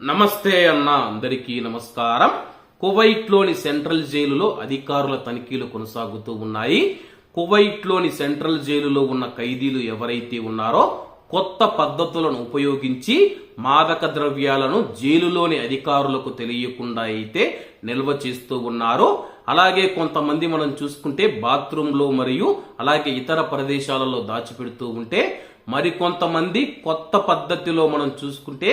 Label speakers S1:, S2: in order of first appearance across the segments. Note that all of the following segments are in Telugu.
S1: నమస్తే అన్న అందరికీ నమస్కారం. కువైట్లోని సెంట్రల్ జైలులో అధికారుల తనిఖీలు కొనసాగుతూ ఉన్నాయి. కువైట్లోని సెంట్రల్ జైలులో ఉన్న ఖైదీలు ఎవరైతే ఉన్నారో కొత్త పద్ధతులను ఉపయోగించి మాదక ద్రవ్యాలను జైలులోని అధికారులకు తెలియకుండా అయితే నిల్వ చేస్తూ ఉన్నారు. అలాగే కొంతమంది మనం చూసుకుంటే బాత్రూంలో మరియు అలాగే ఇతర ప్రదేశాలలో దాచిపెడుతూ ఉంటే మరికొంతమంది కొత్త పద్ధతిలో మనం చూసుకుంటే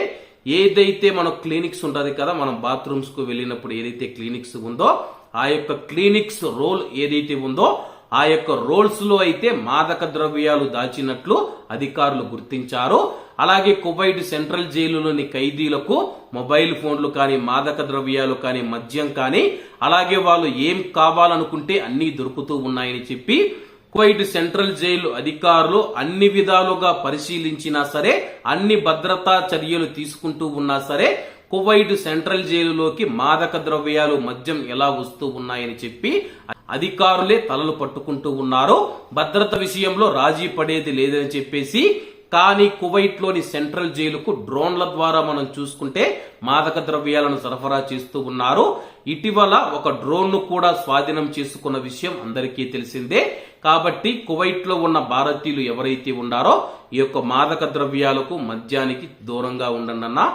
S1: ఏదైతే మన క్లినిక్స్ ఉంటుంది కదా మనం బాత్రూమ్స్కు వెళ్ళినప్పుడు ఏదైతే క్లినిక్స్ ఉందో ఆ యొక్క క్లినిక్స్ రోల్ ఏదైతే ఉందో ఆ యొక్క రోల్స్లో అయితే మాదక ద్రవ్యాలు దాచినట్లు అధికారులు గుర్తించారు. అలాగే కువైట్ సెంట్రల్ జైలులోని ఖైదీలకు మొబైల్ ఫోన్లు కానీ మాదక ద్రవ్యాలు కానీ మద్యం కానీ అలాగే వాళ్ళు ఏం కావాలనుకుంటే అన్నీ దొరుకుతూ ఉన్నాయని చెప్పి కువైట్ సెంట్రల్ జైలు అధికారులు అన్ని విధాలుగా పరిశీలించినా సరే అన్ని భద్రతా చర్యలు తీసుకుంటూ ఉన్నా సరే కువైట్ సెంట్రల్ జైలులోకి మాదక ద్రవ్యాలు మద్యం ఎలా వస్తూ ఉన్నాయని చెప్పి అధికారులే తలలు పట్టుకుంటూ ఉన్నారు. భద్రత విషయంలో రాజీ పడేది లేదని చెప్పేసి కానీ కువైట్లోని సెంట్రల్ జైలుకు డ్రోన్ల ద్వారా మనం చూసుకుంటే మాదక ద్రవ్యాలను సరఫరా చేస్తూ ఉన్నారు. ఇటీవల ఒక డ్రోన్ను కూడా స్వాధీనం చేసుకున్న విషయం అందరికీ తెలిసిందే. కాబట్టి కువైట్లో ఉన్న భారతీయులు ఎవరైతే ఉన్నారో ఈ యొక్క మాదక ద్రవ్యాలకు మద్యానికి దూరంగా ఉండనన్నా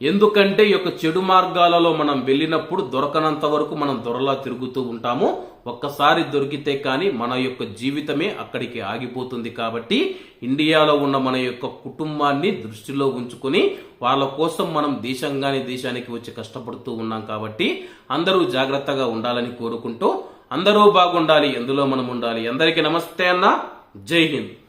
S1: ఎందుకంటే ఈ యొక్క చెడు మార్గాలలో మనం వెళ్ళినప్పుడు దొరకనంత వరకు మనం దొరలా తిరుగుతూ ఉంటాము. ఒక్కసారి దొరికితే కానీ మన యొక్క జీవితమే అక్కడికి ఆగిపోతుంది కాబట్టి ఇండియాలో ఉన్న మన యొక్క కుటుంబాన్ని దృష్టిలో ఉంచుకొని వాళ్ళ కోసం మనం దేశంగానే దేశానికి వచ్చి కష్టపడుతూ ఉన్నాం కాబట్టి అందరూ జాగ్రత్తగా ఉండాలని కోరుకుంటూ అందరూ బాగుండాలి ఎందులో మనం ఉండాలి? అందరికీ నమస్తే అన్న. జై హింద్.